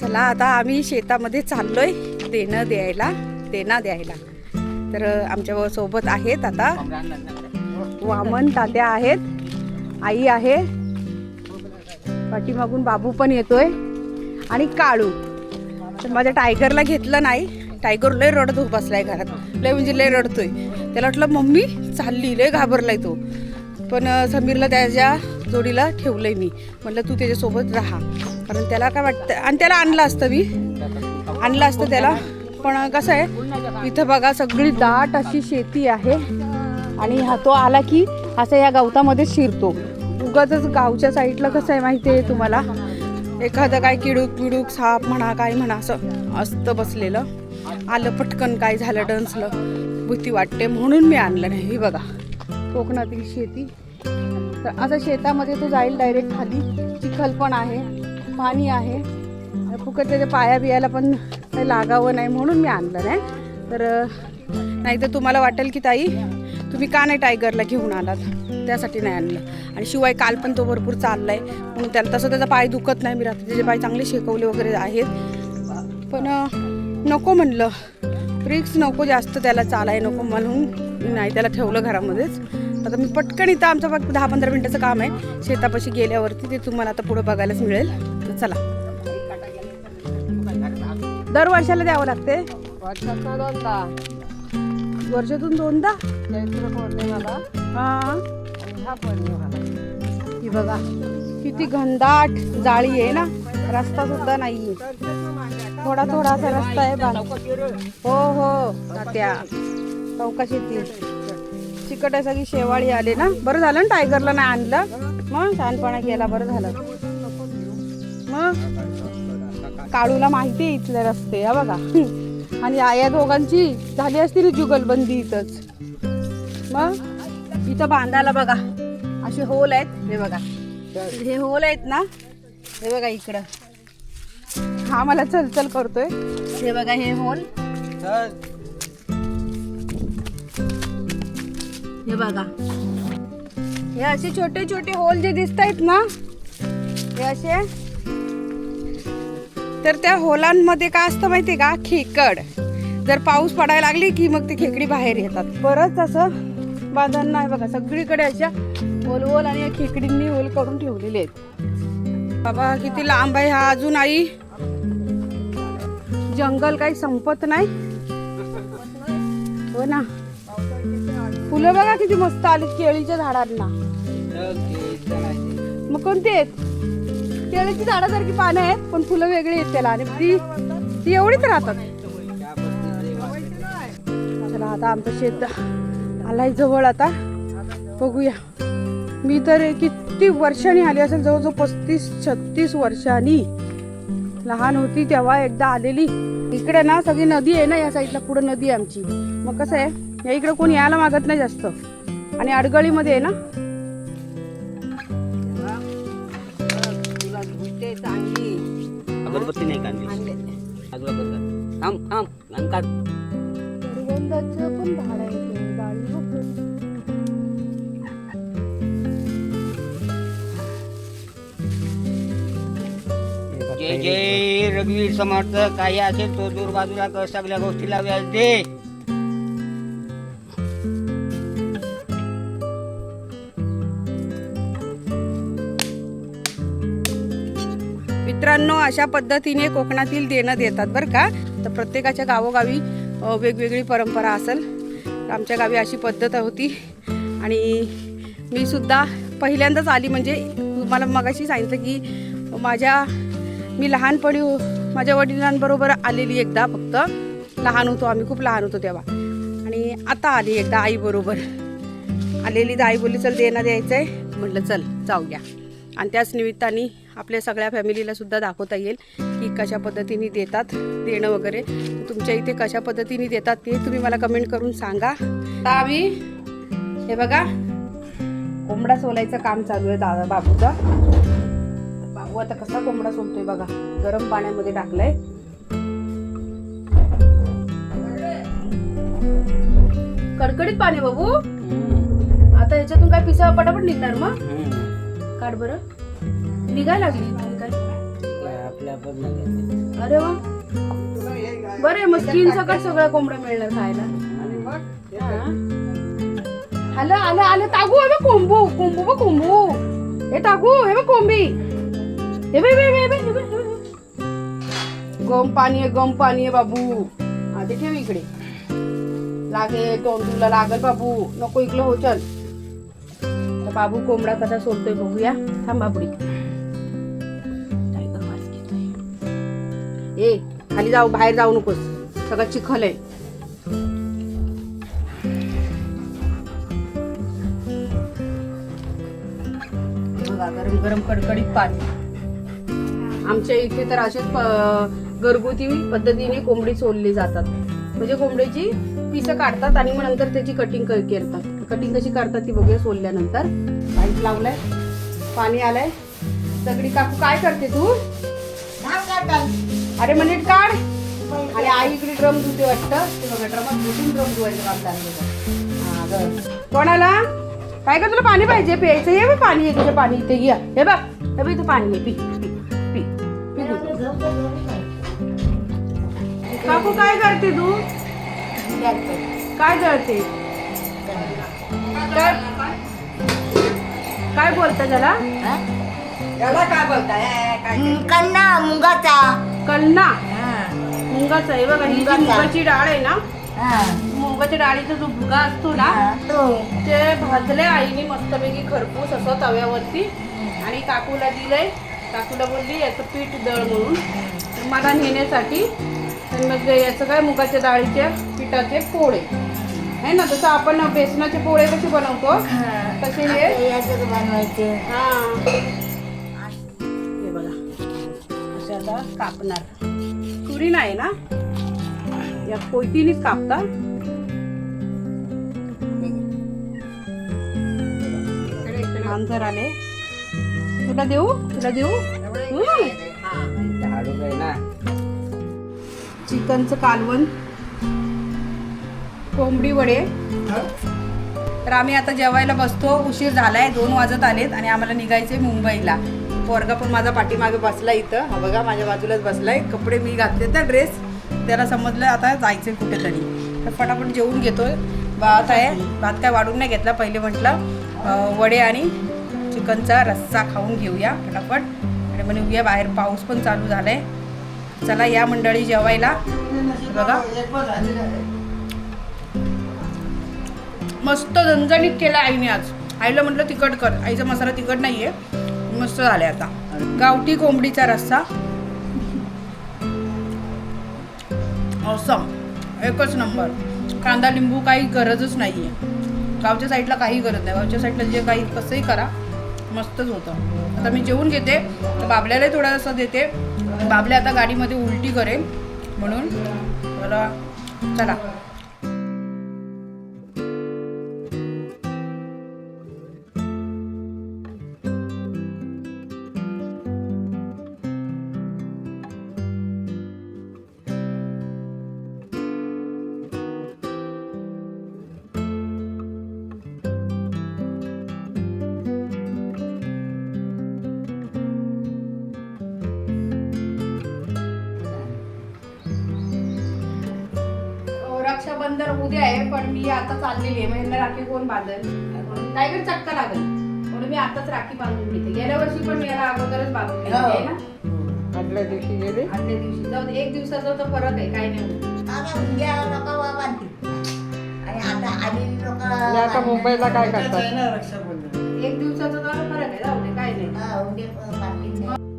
चला आता आम्ही शेतामध्ये चाललोय देणं द्यायला देणा द्यायला. तर आमच्यासोबत आहेत आता वामन तात्या आहेत आई आहे. पाठीमागून बाबू पण येतोय. आणि काळू. तर माझ्या टायगरला घेतलं नाही. टायगर लय रडत हो बसलाय घरात. लय म्हणजे लय रडतोय. त्याला वाटलं मम्मी चालली लय घाबरलाय तो. पण समीरला त्याच्या जोडीला ठेवलंय मी. म्हटलं तू त्याच्यासोबत राहा. कारण त्याला काय वाटतं आणि त्याला आणलं असतं मी आणलं असतं त्याला. पण कसं आहे इथं बघा सगळी दाट अशी शेती आहे. आणि हा तो आला की असं या गवतामध्ये शिरतो. उगाच गावच्या साईडला कसं आहे माहिती आहे तुम्हाला? एखादं काय किडूक पिडूक साप म्हणा काय म्हणा असं असतं बसलेलं. आलं पटकन काय झालं डन्सलं भीती वाटते म्हणून मी आणलं नाही. हे बघा कोकणातील शेती. तर असं शेतामध्ये तो जाईल डायरेक्ट खाली. चिखल पण आहे. पाणी आहे. फुकट त्याच्या पाया बियाला पण काही लागावं नाही म्हणून मी आणलं नाही. तर नाही तर तुम्हाला वाटेल की ताई तुम्ही का नाही टायगरला घेऊन आलात? त्यासाठी नाही आणलं. आणि शिवाय काल पण तो भरपूर चाललाय. म्हणून त्याला तसं त्याचा पाय दुखत नाही. मी रात्री त्याचे पाय चांगले शेकवले वगैरे आहेत. पण नको म्हणलं. रिक्स नको जास्त त्याला चालाय नको म्हणून नाही त्याला ठेवलं घरामध्येच. आता मी पटकन इथं आमचं फक्त दहा पंधरा मिनिटाचं काम आहे. शेतापाशी गेल्यावरती ते तुम्हाला आता पुढं बघायलाच मिळेल. तर चला. दर वर्षाला द्यावं लागते. वर्षातनं दोनदा वर्षातून दोनदा? चैत्र पौर्णिमाला? हा. पौर्णिमाला. बघा किती घनदाट जाळी आहे ना. रस्ता सुद्धा नाहीये. थोडा थोडासा रस्ता आहे बा हो हो. तात्या चौकाशी ती. चिकट आहे सगळी शेवाळी आली ना. बरं झालं ना टायगरला नाही आणलं? मग शहाणपणा केला बरं झालं. मग? काळूला माहिती आहे इथले रस्ते हा बघा. आणि या या दोघांची झाली असती जुगलबंदी इथंच. मग? इथं बांधायला बघा. असे होल आहेत हे बघा. हे होल आहेत ना? हे बघा इकडं. हा मला चलचल करतोय. हे बघा हे होल. हे बघा. हे असे छोटे छोटे होल जे दिसत आहेत ना हे असे. तर त्या होलांमध्ये काय असतं माहितीये का? खेकड. जर पाऊस पडायला लागली की मग ते खेकडी बाहेर येतात. परत असं बांधण नाही बघा. सगळीकडे अशा होल ओल आणि खेकडींनी होल करून ठेवलेले आहेत. बाबा किती लांब आहे हा अजून आई? जंगल काही संपत नाही? हो ना. फुलं बघा किती मस्त आली केळीच्या झाडांना. मग कोणते आहेत? केळीची झाडासारखी पानं आहेत पण फुलं वेगळी आहेत त्याला. आणि ती ती एवढीच राहतात. चला आता आमचं शेत आलाय जवळ आता. बघूया. मी तर किती वर्षांनी आली असेल जवळजवळ पस्तीस छत्तीस वर्षांनी. लहान होती तेव्हा एकदा आलेली. इकडे ना सगळी नदी आहे ना या साईडला पुढे नदी आहे आमची. मग कसं आहे? या इकडे कोणी यायला मागत नाही जास्त. आणि अडगळीमध्ये आहे ना? अगरबत्ती नाही. थांब थांब पण झाड आहे. जय जय रघुवीर समर्थ. काही असेल तो दूर बाजूला सगळ्या गोष्टीला व्याज दे अशा पद्धतीने कोकणातील देणं देतात बरं का. तर प्रत्येकाच्या गावोगावी वेगवेगळी परंपरा असेल. आमच्या गावी अशी पद्धत होती. आणि मी सुद्धा पहिल्यांदाच आली म्हणजे मला मगाशी सांगितलं की माझ्या मी लहानपणी माझ्या वडिलांबरोबर आलेली एकदा फक्त. लहान होतो आम्ही खूप लहान होतो तेव्हा. आणि आता आली एकदा आईबरोबर. आलेली तर आई बोलली चल देणं द्यायचं आहे म्हटलं चल जाऊया आणि त्याच निमित्ताने आपल्या सगळ्या फॅमिलीला सुद्धा दाखवता येईल की कशा पद्धतीने देतात देणं वगैरे. तुमच्या इथे कशा पद्धतीने देतात ते तुम्ही मला कमेंट करून सांगा. आता आम्ही हे बघा कोंबडा सोलायचं काम चालू आहे दादा बाबूचा. बाबू आता कसा कोंबडा सोलतोय बघा. गरम पाण्यामध्ये टाकलाय. कडकडीत पाणी बाबू? आता ह्याच्यातून काय पिसा पटापट निघणार मग? काढ बरं. निघायला लागली काय? अरे वा. बरं आहे, मग स्किन सकट सगळ्या कोंबड्या मिळणार खायला. आलं आलं आलं तागू हे बघ कोंबू कोंबू बघ कोंबू. हे तागू हे बघ कोंबी. हे बघ हे बघ, हे बघ, हे बघ, हे बघ. गम पाणी आहे गम पाणी आहे बाबू. हा ते ठेव इकडे. लागेल तुला लागल बाबू. नको इकडे हो चल. तर बाबू कोंबडा कसा सोडतोय बघूया. थांब बाबडी. ए खाली जाऊ बाहेर जाऊ नकोस. सगळं चिखल आहे. बघा गरम गरम कडकडीत पाणी. आमच्या इथे तर असेच घरगुती पद्धतीने कोंबडी सोलली जातात. म्हणजे कोंबडीची पिसं काढतात आणि मग नंतर त्याची कटिंग करतात. कटिंग कशी करतात ती बघूया सोलल्यानंतर. पाईप लावलाय पाणी आलंय. दगडी काकू काय करते तू? अरे म्हणजे काढ. आणि आई इकडे ड्रम धुते वाटतं. ते बघा ड्रमात घुसून ड्रम धुवायचं काम चालू हा बघ. कोणाला? काय का तुला पाणी पाहिजे? प्यायचं? हे बघ पाणी आहे तुझं पाणी. इथे घ्या हे बघ. हे बघ इथं पाणी आहे. पी पी पी. काकू काय करते तू? काय जळते काय? काय बोलता त्याला? याला काय बोलताय? कन्ना मुंगाचा. कलना मुंगाचा आहे बघा ही जी मुगाचा. मुगाची डाळ आहे ना हा, मुगाच्या डाळीचा जो भुगा असतो ना तो. भाजले आईने मस्तपैकी खरपूस असं तव्यावरती. आणि काकूला दिलंय. काकूला बोलली याचं पीठ दळ म्हणून. मला नेण्यासाठी तर मग याचं काय मुगाच्या डाळीच्या पिठाचे पोळे. आहे ना जसं आपण बेसनाचे पोळे कसे बनवतो? तसे हे बनवायचे. हा. आता कापणार. तुरी नाही ना? या कोयतीनेच कापता. मांजर आले. तुला देऊ? तुला देऊ? चिकनचं कालवण कोंबडी वडे. तर आम्ही आता जेवायला बसतो. उशीर झालाय दोन वाजत आलेत आणि आम्हाला निघायचे मुंबईला. पोरगा पण माझा पाठीमागे बसला इथं. हा बघा माझ्या बाजूलाच बसलाय. कपडे मी घातले तर ड्रेस त्याला समजलं आता जायचं कुठेतरी. तर फटाफट जेवून घेतोय. भात आहे. भात काय वाढून नाही घेतला पहिले म्हटलं वडे आणि चिकनचा रस्सा खाऊन घेऊया फटाफट. आणि म्हणे उद्या बाहेर. पाऊस पण चालू झालाय. चला या मंडळी जेवायला. बघा. मस्त झणझणीत केला आईने आज. आईला म्हटलं तिखट कर. आईचा मसाला तिखट नाहीये. मस्त झाले आता. गावठी कोंबडीचा रस्सा. असम एकच नंबर. कांदा लिंबू काही गरजच नाही आहे गावच्या साईडला काही गरज नाही. गावच्या साईडला जे काही कसंही करा. मस्तच होतं. आता मी जेवून घेते. तर बाबल्यालाही थोडासा देते. बाबल्या आता गाडीमध्ये उलटी करेल म्हणून मला चला. रक्षाबंधन उद्या आहे पण मी आता चाललेली आहे. म्हणजे राखी कोण बांधेल? कर चक्का लागेल. म्हणून मी आताच राखी बांधून घेते गेल्या वर्षी पण मी याला अगोदरच बांधून घेतली आहे ना? आदल्या दिवशी गेले? आदल्या दिवशी. जाऊ दे, एक दिवसाचा तर फरक आहे काही नाही होत. आता उद्या लोक बांधतील आणि आता आलेली लोक आणि आता मुंबईला काय करतात? एक दिवसाचा तर फरक आहे जाऊ दे काही नाही. उद्या बांधतील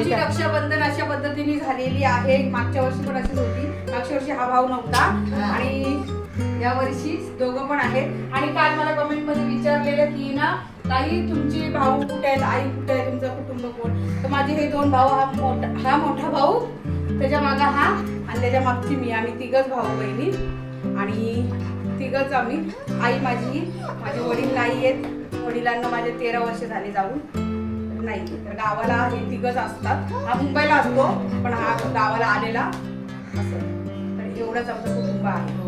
आमची रक्षाबंधन अशा पद्धतीने झालेली आहे. मागच्या वर्षी पण अशीच होती. मागच्या वर्षी हा भाव नव्हता. आणि या वर्षी दोघं पण आहेत. आणि काल मला कमेंटमध्ये विचारलेलं की ना ताई तुमची भाऊ कुठे आहेत? आई कुठे आहे? तुमचं कुटुंब कोण? तर माझे हे दोन भाऊ हा मोठा हा मोठा भाऊ त्याच्या मागा हा आणि त्याच्या मागची मी. आम्ही तिघच भाऊ बहिणी. आणि तिघच आम्ही. आई माझी माझे वडील नाही आहेत. वडिलांना माझे तेरा वर्ष झाले जाऊन. नाही. तर गावाला हे तिघच असतात. हा मुंबईला असतो पण हा गावाला आलेला असं. तर एवढंच आमचं कुटुंब आहे.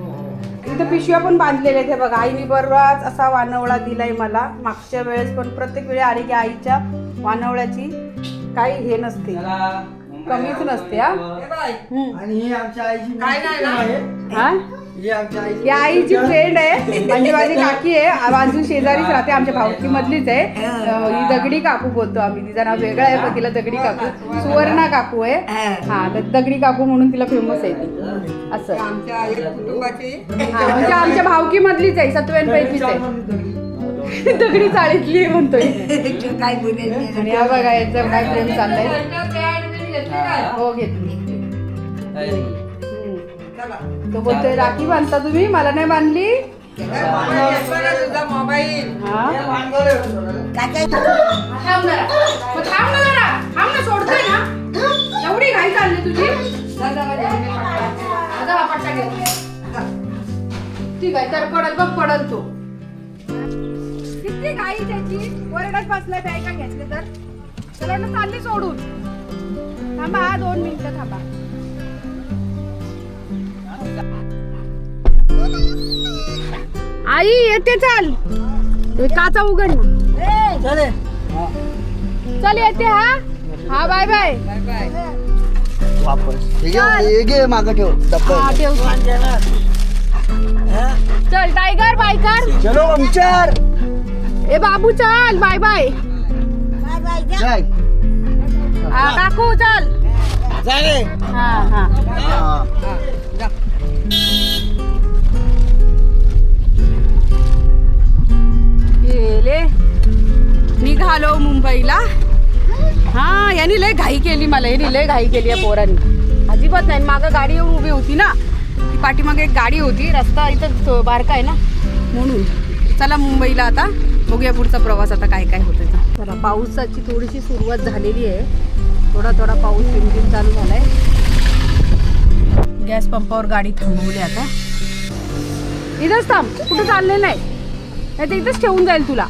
इथं पिशव्या पण बांधलेल्या आहेत. हे बघा आईने बरोबर असा वानवळा दिलाय मला. मागच्या वेळेस पण प्रत्येक वेळी आली की आईच्या वानवळ्याची काही हे नसते. कमीच नसते हा? हे. आणि ही आमच्या आईची काय नाही ना? आहे. हा? ही आमच्या आईची या आईची फ्रेंड आहे. म्हणजे माझी काकी आहे. बाजू शेजारीच राहते. आमच्या भाऊकी मधलीच आहे. अं, ही दगडी काकू बोलतो आम्ही. तिचं नाव वेगळं आहे पण तिला दगडी काकू सुवर्णा काकू आहे. हा. तर दगडी काकू म्हणून तिला फेमस आहे ती. असं. आमच्या एक कुटुंबाची. हा म्हणजे आमच्या भावकी मधलीच आहे. सत्व्यांपैकीच आहे. दगडी चाळीतली आहे म्हणतोय. काय बोलेल? आणि हा बघा याचं काय प्रेम चाललंय. हो घेतली हम्म. चला तो बोलतोय राखी बांधता तुम्ही मला नाही बांधली तुझा मोबाईल हा काय थांब जरा मग थांब ना जरा थांब ना सोडतोय ना एवढी घाई चालली तुझी जा, जा, जा, हा पट्टा घे. ठीक आहे तर पडल बघ पडल तो किती घाई त्याची वरडात बसलाय बॅगा घेतले तर त्याला वाटलं चालली सोडून थांबा हा दोन मिनिटं थांबा. आई येते चाल. हे काचा उघड ना. चल. येते हा. हा बाय बाय. बाय बाय वापस हे घे, हे घे मागं ठेव. हा डब्बा ठेव. चल टायगर बाय कर. चलो ए बाबू चल. Bye bye. बाय बाय जा. जाय. हा, काकू चल. जाय हा. गेले. निघालो मुंबईला. हा यांनी लय घाई केली मला यांनी लय घाई केली या पोरांनी. अजिबात नाही मागं गाडी येऊन उभी होती ना. ती पाठीमागे एक गाडी होती रस्ता इथं बारका आहे ना. म्हणून. चला मुंबईला आता बघूया पुढचा प्रवास आता काय काय होतं. चला पावसाची थोडीशी सुरुवात झालेली आहे. थोडा थोडा पाऊस रिमझिम चालू झालाय. गॅस पंपावर गाडी थांबवली आता. इथंच थांब कुठं चालले नाही नाही तर इथंच ठेवून जाईल तुला.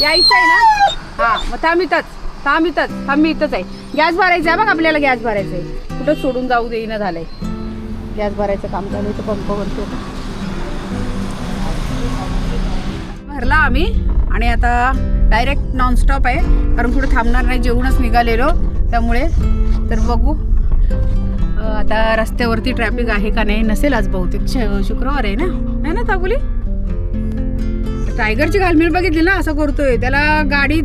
यायचं आहे ना? हा मग थांब इथंच थांब इथंच थांब मी इथंच आहे. गॅस भरायचा आहे बघ आपल्याला गॅस भरायचा आहे. कुठं सोडून जाऊ देईना झालंय. गॅस भरायचं काम चालू आहे पंप भरतो. भरला आम्ही आणि आता डायरेक्ट नॉनस्टॉप आहे. कारण कुठे थांबणार नाही जेवूनच निघालेलो. त्यामुळे तर बघू. आता रस्त्यावरती ट्रॅफिक आहे का नाही नसेल आज बहुतेक. श- शुक्रवार आहे ना? नाही ना ताबुली? टायगरची घालमेल बघितली ना असं करतोय. त्याला गाडीत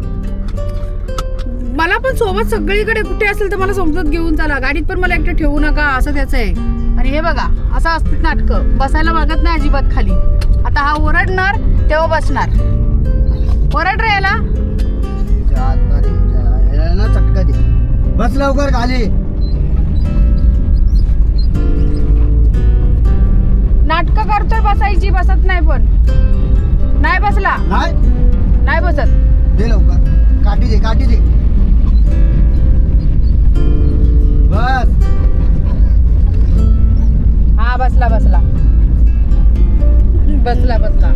मला पण सोबत सगळीकडे कुठे असेल तर मला समजत घेऊन चला. गाडीत पण मला एकटं ठेवू नका असं त्याचं आहे. आणि हे बघा असं असतात नाटकं. बसायला मागत नाही अजिबात खाली. आता हा ओरडणार तेव्हा बसणार. ओरड रे याला. चटका दे बस लवकर खाली. नाटकं करतोय बसायची बसत नाही पण. नाही बसला? नाही. नाही बसत. दे लवकर. काठी दे काठी दे. बस. हा बसला बसला. बसला बसला.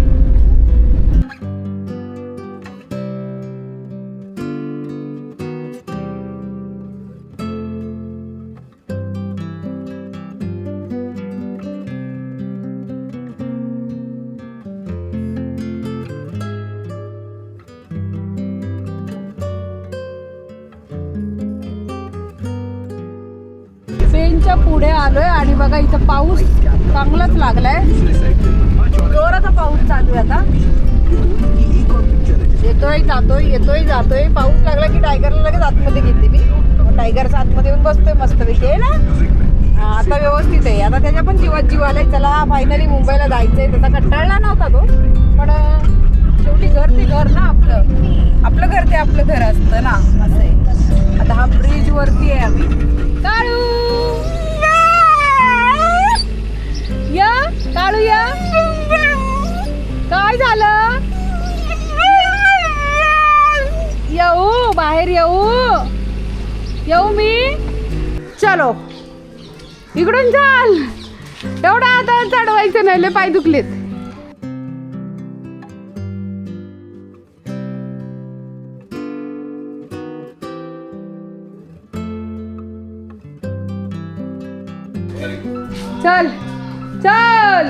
पेनच्या पुढे आलोय आणि बघा इथं पाऊस चांगलाच लागलाय. जोराचा पाऊस चालू आहे आता. येतोय जातोय येतोय जातोय. पाऊस लागला की टायगरला लगेच आतमध्ये घेते मी. टायगरचा आतमध्ये येऊन बसतोय मस्त आहे ना? आता व्यवस्थित आहे. आता त्याच्या पण जीवात जीव आलाय. चला फायनली मुंबईला जायचंय. त्याचा कंटाळला नव्हता तो पण शेवटी घर ते घर ना आपलं. आपलं घर ते आपलं घर असतं ना असं आहे. आता हा ब्रिज वरती आहे आम्ही. काळू! या काळूया काय झालं? येऊ बाहेर येऊ. येऊ मी. चलो. इकडून चाल. एवढा आता चढवायचं नाही पाय दुखलेत. चल चल.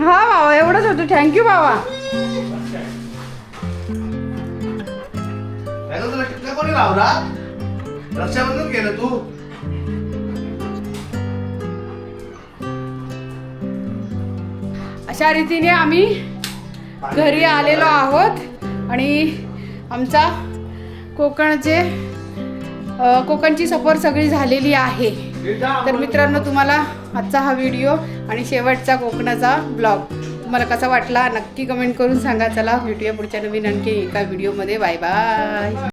हा बाबा एवढंच होतं थँक्यू बाबा तुला टिपका कोणी लावला रक्षाबंधन केलं तू अशा रीतीने आम्ही घरी आलेलो आहोत आणि आमचा कोकणचे कोकणची सफर सगळी झालेली आहे. तर मित्रांनो तुम्हाला आजचा हा व्हिडिओ आणि शेवटचा कोकणाचा ब्लॉग तुम्हाला कसा वाटला नक्की कमेंट करून सांगा. चला भेटूया पुढच्या नवीन आणखी एका व्हिडिओमध्ये. Bye bye.